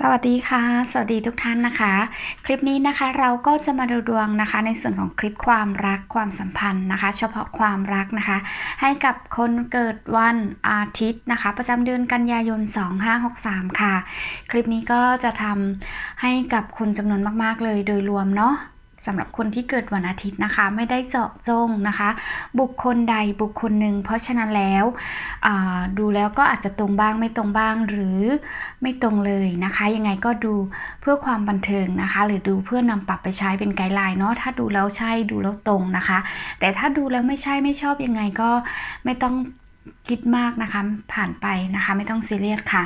สวัสดีค่ะ สวัสดีทุกท่านนะคะ คลิปนี้นะคะเราก็จะมาดูดวงนะคะ ในส่วนของคลิปความรักความสัมพันธ์นะคะ เฉพาะความรักนะคะ ให้กับคนเกิดวันอาทิตย์นะคะ ประจำเดือนกันยายน 2563 ค่ะ คลิปนี้ก็จะทำให้กับคนจำนวนมาก ๆ เลยโดยรวมเนาะ สำหรับคนที่เกิดวันอาทิตย์นะคะ ไม่ได้เจาะจงนะคะ บุคคลใดบุคคลหนึ่ง เพราะฉะนั้นแล้วดูแล้วก็อาจจะตรงบ้างไม่ตรงบ้างหรือไม่ตรงเลยนะคะ ยังไงก็ดูเพื่อความบันเทิงนะคะ หรือดูเพื่อนำปรับไปใช้เป็นไกด์ไลน์เนาะถ้าดูแล้วใช่ดูแล้วตรงนะคะ แต่ถ้าดูแล้วไม่ใช่ไม่ชอบยังไงก็ไม่ต้อง คิดมากนะคะ ผ่านไปนะคะ ไม่ต้องซีเรียสค่ะ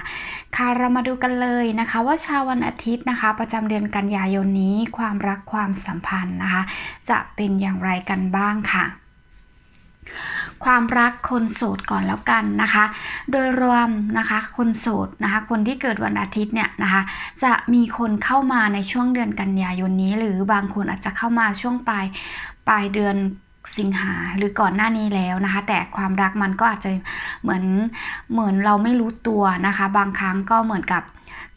ค่ะเรามาดูกันเลยนะคะ ว่าชาววันอาทิตย์นะคะ ประจำเดือนกันยายนนี้ความรักความสัมพันธ์นะคะ จะเป็นอย่างไรกันบ้างค่ะความรักคนโสดก่อนแล้วกันนะคะ โดยรวมนะคะ คนโสดนะคะ คนที่เกิดวันอาทิตย์เนี่ยนะคะ จะมีคนเข้ามาในช่วงเดือนกันยายนนี้ หรือบางคนอาจจะเข้ามาช่วงปลายปลายเดือน สิงหาหรือก่อนหน้านี้แล้วนะคะ แต่ความรักมันก็อาจจะเหมือนเหมือนเราไม่รู้ตัวนะคะ บางครั้งก็เหมือนกับ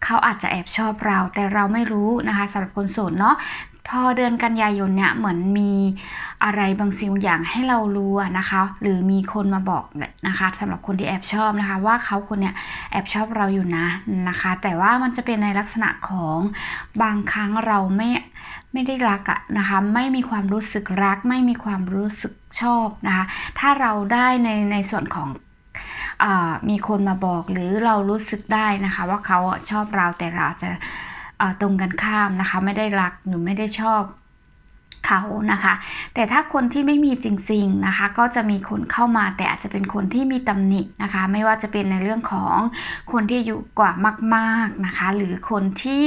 เขาอาจจะแอบชอบเรา แต่เราไม่รู้นะคะสำหรับคนโสดเนาะพอเดือนกันยายนเนี่ยเหมือนมีอะไรบางสิ่งอย่างให้เรารู้นะคะ หรือมีคนมาบอกนะคะสำหรับคนที่แอบชอบนะคะ ว่าเขาคนเนี้ยแอบชอบเราอยู่นะนะคะ แต่ว่ามันจะเป็นในลักษณะของบางครั้งเราไม่ ไม่ได้รักอะนะคะไม่มีความรู้สึกรัก ไม่มีความรู้สึกชอบนะคะถ้าเราได้ในในส่วนของอมีคนมาบอกหรือเรารู้สึกได้นะคะ ว่าเขาชอบเราแต่เราอาจจะตรงกันข้ามนะคะ ไม่ได้รักหรือไม่ได้ชอบเขานะคะ แต่ถ้าคนที่ไม่มีจริงๆนะคะ ก็จะมีคนเข้ามาแต่อาจจะเป็นคนที่มีตำหนินะคะ ไม่ว่าจะเป็นในเรื่องของคนที่อายู่กว่ามาก ๆนะคะ หรือคนที่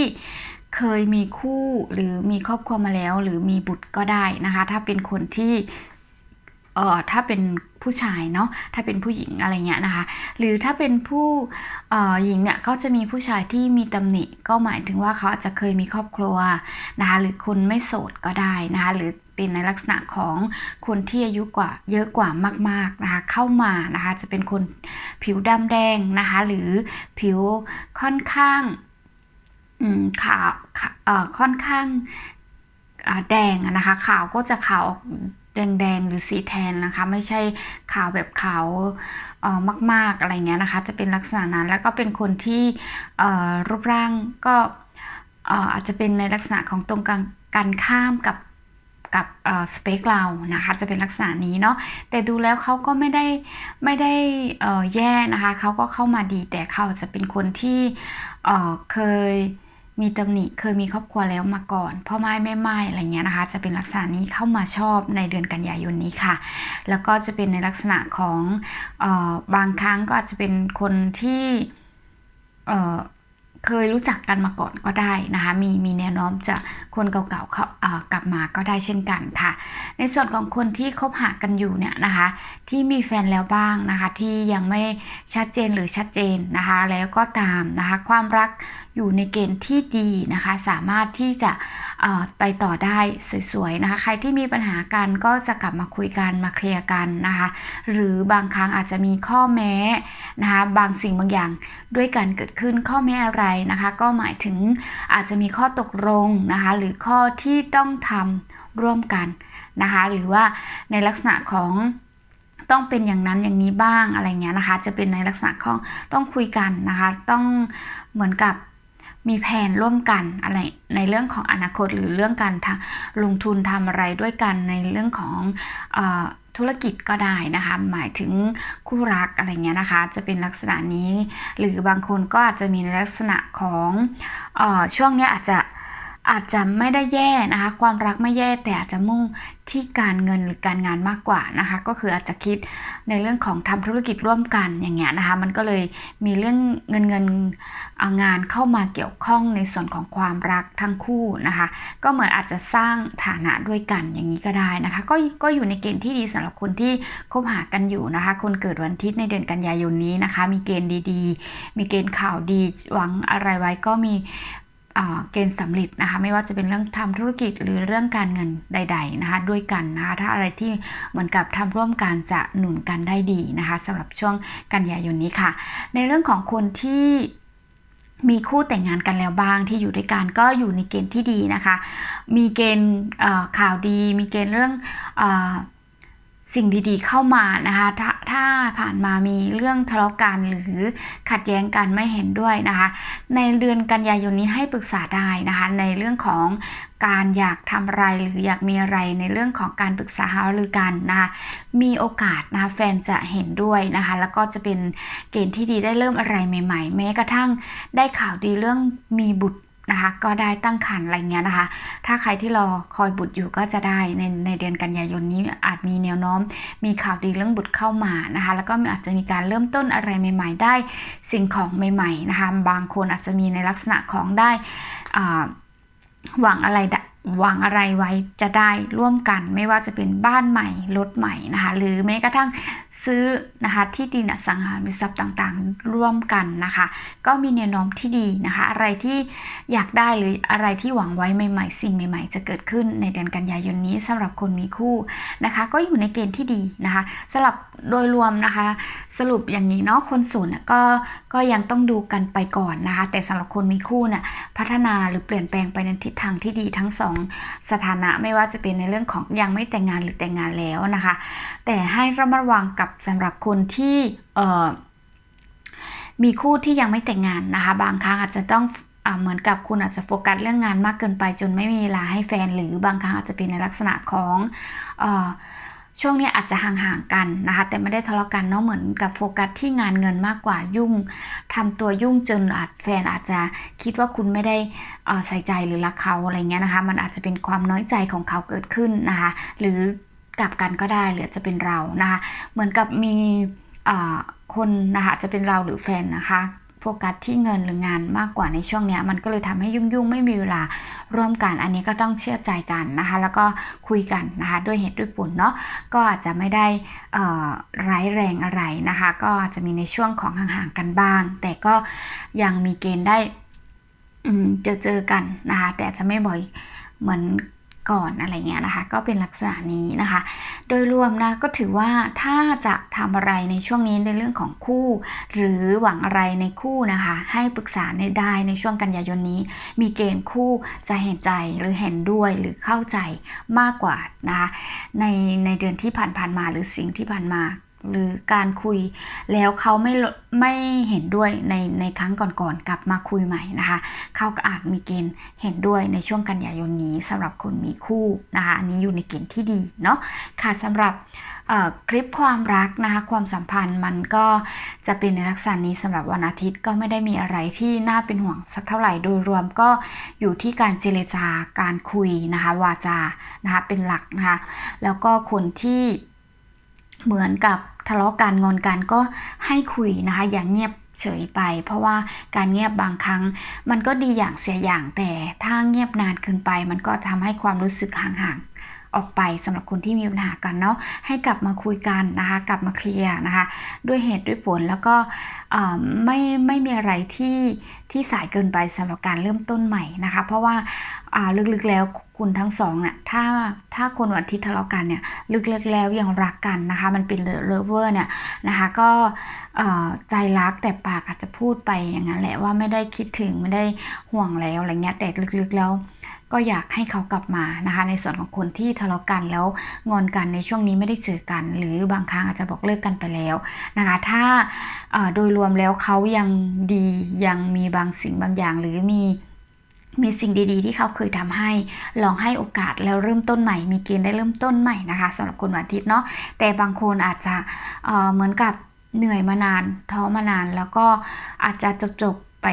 เคยมีคู่หรือมีครอบครัวมาแล้ว หรือมีบุตรก็ได้นะคะ ถ้าเป็นคนที่เอ่อถ้าเป็นผู้ชายเนาะถ้าเป็นผู้หญิงอะไรเงี้ยนะคะ หรือถ้าเป็นผู้เอ่อหญิงเนี่ยก็จะมีผู้ชายที่มีตำหนิก็หมายถึงว่าเขาอาจจะเคยมีครอบครัวนะคะหรือคนไม่โสดก็ได้นะคะหรือเป็นในลักษณะของคนที่อายุกว่าเยอะกว่ามากๆนะคะเข้ามานะคะจะเป็นคนผิวดำแดงนะคะหรือผิวค่อนข้าง ขาวค่อนข้างแดงนะคะขาวก็จะขาวแดงๆหรือสีแทนนะคะ ไม่ใช่ขาวแบบขาวมาก ๆอะไรเงี้ยนะคะ จะเป็นลักษณะนั้นแล้วก็เป็นคนที่รูปร่างก็อาจจะเป็นในลักษณะของตรงกลางกันข้ามกับกับสเปคเรานะคะจะเป็นลักษณะนี้เนาะแต่ดูแล้วเขาก็ไม่ได้ไม่ได้แย่นะคะเขาก็เข้ามาดีแต่เขาจะเป็นคนที่เคย มีตำหนิเคยมีครอบครัวแล้วมาก่อนพ่อไม้แม่ไม้อะไรเงี้ยนะคะ จะเป็นลักษณะนี้เข้ามาชอบในเดือนกันยายนนี้ค่ะ แล้วก็จะเป็นในลักษณะของออบางครั้งก็อาจจะเป็นคนที่ เคยรู้จักกันมาก่อนก็ได้นะคะ มีมีแนวโน้มจะคนเก่าๆเขาเอ่อกลับมาก็ได้เช่นกันค่ะ ในส่วนของคนที่คบหากันอยู่เนี่ยนะคะ ที่มีแฟนแล้วบ้างนะคะ ที่ยังไม่ชัดเจนหรือชัดเจนนะคะ แล้วก็ตามนะคะ ความรักอยู่ในเกณฑ์ที่ดีนะคะ สามารถที่จะไปต่อได้สวยๆนะคะ ใครที่มีปัญหากันก็จะกลับมาคุยกันมาเคลียร์กันนะคะ หรือบางครั้งอาจจะมีข้อแม้นะคะ บางสิ่งบางอย่างด้วยกันเกิดขึ้นข้อแม้อะไรนะคะ ก็หมายถึงอาจจะมีข้อตกลงนะคะ หรือข้อที่ต้องทำร่วมกันนะคะ หรือว่าในลักษณะของต้องเป็นอย่างนั้นอย่างนี้บ้างอะไรเงี้ยนะคะ จะเป็นในลักษณะของต้องคุยกันนะคะ ต้องเหมือนกับมีแผนร่วมกันอะไรในเรื่องของอนาคตหรือเรื่องการลงทุนทำอะไรด้วยกันในเรื่องของอ ธุรกิจก็ได้นะคะ หมายถึงคู่รักอะไรเงี้ยนะคะ จะเป็นลักษณะนี้ หรือบางคนก็อาจจะมีลักษณะของอช่วงนี้อาจจะ อาจจะไม่ได้แย่นะคะ ความรักไม่แย่แต่อาจจะมุ่งที่การเงินหรือการงานมากกว่านะคะ ก็คืออาจจะคิดในเรื่องของทำธุรกิจร่วมกันอย่างเงี้ยนะคะ มันก็เลยมีเรื่องเงินเงินงานเข้ามาเกี่ยวข้องในส่วนของความรักทั้งคู่นะคะ ก็เหมือนอาจจะสร้างฐานะด้วยกันอย่างนี้ก็ได้นะคะ ก็ก็อยู่ในเกณฑ์ที่ดีสำหรับคนที่คบหากันอยู่นะคะ คนเกิดวันอาทิตย์ในเดือนกันยายนนี้นะคะ มีเกณฑ์ดีๆ มีเกณฑ์ข่าวดีหวังอะไรไว้ก็มี เกณฑ์สำเร็จนะคะไม่ว่าจะเป็นเรื่องทำธุรกิจหรือเรื่องการเงินใด ๆนะคะ ด้วยกันนะคะถ้าอะไรที่เหมือนกับทำร่วมกันจะหนุนกันได้ดีนะคะสำหรับช่วงกันยายนนี้ค่ะ ในเรื่องของคนที่มีคู่แต่งงานกันแล้วบ้างที่อยู่ด้วยกันก็อยู่ในเกณฑ์ที่ดีนะคะ มีเกณฑ์ข่าวดี มีเกณฑ์เรื่องอ สิ่งดีๆเข้ามานะคะถ้าถ้าผ่านมามีเรื่องทะเลาะกันหรือขัดแย้งกันไม่เห็นด้วยนะคะ ในเดือนกันยายนนี้ให้ปรึกษาได้นะคะ ในเรื่องของการอยากทำอะไรหรืออยากมีอะไรในเรื่องของการปรึกษาหารือกันนะคะมีโอกาสนะคะแฟนจะเห็นด้วยนะคะ แล้วก็จะเป็นเกณฑ์ที่ดีได้เริ่มอะไรใหม่ ๆ แม้กระทั่งได้ข่าวดีเรื่องมีบุตร นะคะ ก็ได้ตั้งครรภ์อะไรเงี้ยนะคะ ถ้าใครที่รอคอยบุตรอยู่ก็จะได้ในในเดือนกันยายนนี้อาจมีแนวโน้ม มีข่าวดีเรื่องบุตรเข้ามานะคะ แล้วก็อาจจะมีการเริ่มต้นอะไรใหม่ ๆ ได้สิ่งของใหม่ ๆ นะคะ บางคนอาจจะมีในลักษณะของได้อ่าหวังอะไรหวังอะไรไว้จะได้ร่วมกัน ไม่ว่าจะเป็นบ้านใหม่รถใหม่นะคะ หรือแม้กระทั่ง ซื้อนะคะที่ดินอสังหาริมทรัพย์ต่างๆ ร่วมกันนะคะ ก็มีแนวโน้มที่ดีนะคะ อะไรที่อยากได้หรืออะไรที่หวังไว้ใหม่ ๆ สิ่งใหม่ ๆ จะเกิดขึ้นในเดือนกันยายนนี้สำหรับคนมีคู่นะคะ ก็อยู่ในเกณฑ์ที่ดีนะคะสำหรับโดยรวมนะคะ สรุปอย่างนี้เนาะคนโสูนย์ก็ก็ยังต้องดูกันไปก่อนนะคะ แต่สำหรับคนมีคู่เนี่ยพัฒนาหรือเปลี่ยนแปลงไปในทิศทางที่ดีทั้งสองสถานะไม่ว่าจะเป็นในเรื่องของยังไม่แต่งงานหรือแต่งงานแล้วนะคะ แต่ให้ระมัดระวังกับสำหรับคนที่เมีคู่ที่ยังไม่แต่งงานนะคะ บางครั้งอาจจะต้องอเหมือนกับคุณอาจจะโฟกัสเรื่องงานมากเกินไปจนไม่มีเวลาให้แฟน หรือบางครั้งอาจจะเป็นในลักษณะของอช่วงนี้อาจจะห่างๆกันนะคะ แต่ไม่ได้ทะเลาะกันเนาะเหมือนกับโฟกัสที่งานเงินมากกว่ายุ่งทำตัวยุ่งจนอาจแฟนอาจจะคิดว่าคุณไม่ได้ใส่ใจหรือรักเขาอะไรเงี้ยนะคะ มันอาจจะเป็นความน้อยใจของเขาเกิดขึ้นนะคะ หรือ กลับกันก็ได้หรือจะเป็นเรานะคะ เหมือนกับมีคนนะคะจะเป็นเราหรือแฟนนะคะโฟกัสที่เงินหรืองานมากกว่าในช่วงนี้มันก็เลยทำให้ยุ่งๆ ไม่มีเวลาร่วมกัน อันนี้ก็ต้องเชื่อใจกันนะคะ แล้วก็คุยกันนะคะด้วยเหตุด้วยผลเนาะก็อาจจะไม่ได้ร้ายแรงอะไรนะคะ ก็อาจจะมีในช่วงของห่างๆกันบ้าง แต่ก็ยังมีเกณฑ์ได้เจอเจอกันนะคะแต่จะไม่บ่อยเหมือน ก่อนอะไรเงี้ยนะคะ ก็เป็นลักษณะนี้นะคะ โดยรวมนะก็ถือว่าถ้าจะทำอะไรในช่วงนี้ในเรื่องของคู่ หรือหวังอะไรในคู่นะคะ ให้ปรึกษาได้ในช่วงกันยายนนี้ มีเกณฑ์คู่จะเห็นใจหรือเห็นด้วยหรือเข้าใจมากกว่านะคะในในเดือนที่ผ่านๆมาหรือสิ่งที่ผ่านมา หรือการคุยแล้วเขาไม่ไม่เห็นด้วยในในครั้งก่อนๆกลับมาคุยใหม่นะคะเขาก็อาจมีเกณฑ์เห็นด้วยในช่วงกันยายนนี้สำหรับคนมีคู่นะคะอันนี้อยู่ในเกณฑ์ที่ดีเนาะค่ะสำหรับคลิปความรักนะคะความสัมพันธ์มันก็จะเป็นในลักษณะนี้สำหรับวันอาทิตย์ก็ไม่ได้มีอะไรที่น่าเป็นห่วงสักเท่าไหร่โดยรวมก็อยู่ที่การเจรจาการคุยนะคะวาจานะคะเป็นหลักนะคะแล้วก็คนที่เหมือนกับ ทะเลาะกันงอนกันก็ให้คุยนะคะ อย่างเงียบเฉยไป เพราะว่าการเงียบบางครั้ง มันก็ดีอย่างเสียอย่างแต่ถ้าเงียบนานเกินไป มันก็ทำให้ความรู้สึกห่างๆ ออกไปสำหรับคนที่มีปัญหากันเนาะให้กลับมาคุยกันนะคะ กลับมาเคลียร์นะคะ ด้วยเหตุด้วยผลแล้วก็ไม่ไม่มีอะไรที่ที่สายเกินไปสำหรับการเริ่มต้นใหม่นะคะ เพราะว่าลึกๆแล้วคุณทั้งสองเนี่ยถ้าถ้าคนวันอาทิตย์ทะเลาะกันเนี่ยลึกๆแล้วยังรักกันนะคะ มันเป็นเลิฟเวอร์เนี่ยนะคะก็ใจรักแต่ปากอาจจะพูดไปอย่างนั้นแหละว่าไม่ได้คิดถึงไม่ได้ห่วงแล้วอะไรเงี้ยแต่ลึกๆแล้ว ก็อยากให้เขากลับมานะคะ ในส่วนของคนที่ทะเลาะกันแล้วงอนกันในช่วงนี้ไม่ได้เจอกัน หรือบางครั้งอาจจะบอกเลิกกันไปแล้วนะคะ ถ้าโดยรวมแล้วเขายังดียังมีบางสิ่งบางอย่าง หรือมีมีสิ่งดีๆ ที่เขาเคยทำให้ ลองให้โอกาสแล้วเริ่มต้นใหม่ มีเกณฑ์ได้เริ่มต้นใหม่นะคะสำหรับคนวันอาทิตย์เนาะแต่บางคนอาจจะเเหมือนกับเหนื่อยมานานท้อมานาน แล้วก็อาจจะจบๆไป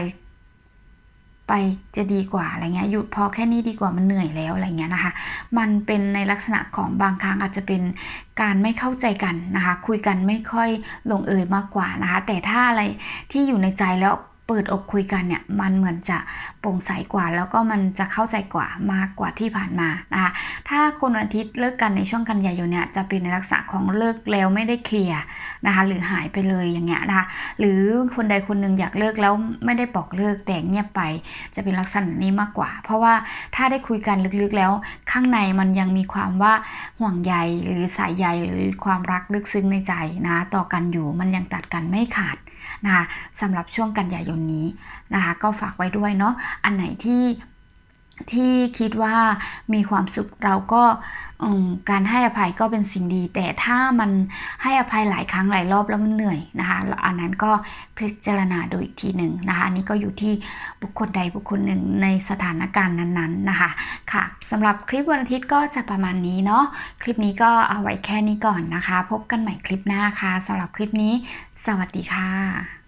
ไปจะดีกว่าอะไรเงี้ยหยุดพอแค่นี้ดีกว่ามันเหนื่อยแล้วอะไรเงี้ยนะคะ มันเป็นในลักษณะของบางครั้งอาจจะเป็นการไม่เข้าใจกันนะคะ คุยกันไม่ค่อยลงเอยมากกว่านะคะ แต่ถ้าอะไรที่อยู่ในใจแล้ว ปิดอกคุยกันเนี่ยมันเหมือนจะโปร่งใสกว่า แล้วก็มันจะเข้าใจกว่ามากกว่าที่ผ่านมานะคะถ้าคนวันอาทิตย์เลิกกันในช่วงกันยายนเนี่ยจะเป็นในลักษณะของเลิกแล้วไม่ได้เคลียร์นะคะหรือหายไปเลยอย่างเงี้ยนะคะหรือคนใดคนหนึ่งอยากเลิกแล้วไม่ได้บอกเลิกแต่เงียบไป จะเป็นลักษณะนี้มากกว่า เพราะว่าถ้าได้คุยกันลึกๆแล้ว ข้างในมันยังมีความว่าห่วงใยหรือสายใยหรือความรักลึกซึ้งในใจนะต่อกันอยู่มันยังตัดกันไม่ขาด นะคะสำหรับช่วงกันยายนนี้นะคะ ก็ฝากไว้ด้วยเนาะอันไหนที่ ที่คิดว่ามีความสุขเราก็การให้อภัยก็เป็นสิ่งดี แต่ถ้ามันให้อภัยหลายครั้งหลายรอบแล้วมันเหนื่อยนะคะอันนั้นก็พิจารณาดูอีกทีหนึ่งนะคะอันนี้ก็อยู่ที่บุคคลใดบุคคลหนึ่งในสถานการณ์นั้นๆนะคะค่ะสำหรับคลิปวันอาทิตย์ก็จะประมาณนี้เนาะคลิปนี้ก็เอาไว้แค่นี้ก่อนนะคะ พบกันใหม่คลิปหน้าค่ะสำหรับคลิปนี้ สวัสดีค่ะ